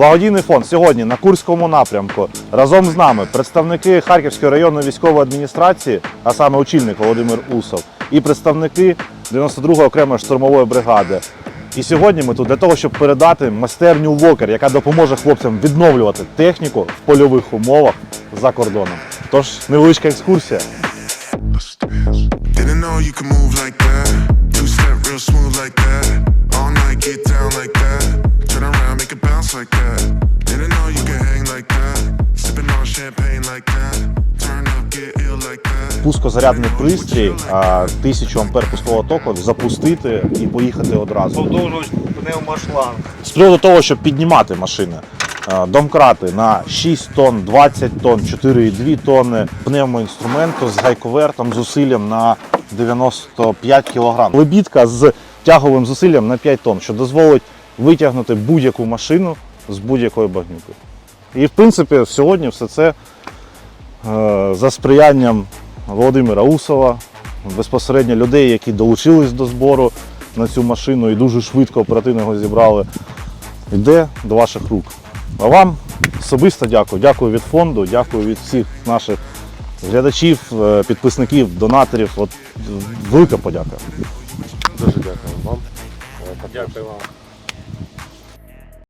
Благодійний фонд сьогодні на Курському напрямку разом з нами представники Харківської районної військової адміністрації, а саме очільник Володимир Усов, і представники 92-ї окремої штурмової бригади. І сьогодні ми тут для того, щоб передати майстерню Вокер, яка допоможе хлопцям відновлювати техніку в польових умовах за кордоном. Тож невеличка екскурсія. Like that. Didn't know you could hang like that. Sipping on champagne like that. Turn up, get ill like that. Пускозарядний пристрій, а, 1000 ампер пускового току запустити і поїхати одразу. Подовжувач пневмошланг. З приводу того, щоб піднімати машини. Домкрати на 6 тонн, 20 тонн, 4,2 тонни, пневмоінструменту з гайковертом, зусиллям на 95 кг. Лебідка з тяговим зусиллям на 5 тонн, що дозволить витягнути будь-яку машину з будь-якої багнюки. І в принципі сьогодні все це е, за сприянням Володимира Усова, безпосередньо людей, які долучились до збору на цю машину і дуже швидко оперативно його зібрали йде до ваших рук. А вам особисто дякую. Дякую від фонду, дякую від всіх наших глядачів, е, підписників, донаторів. От велика подяка. Дуже дякую вам. Дякую вам.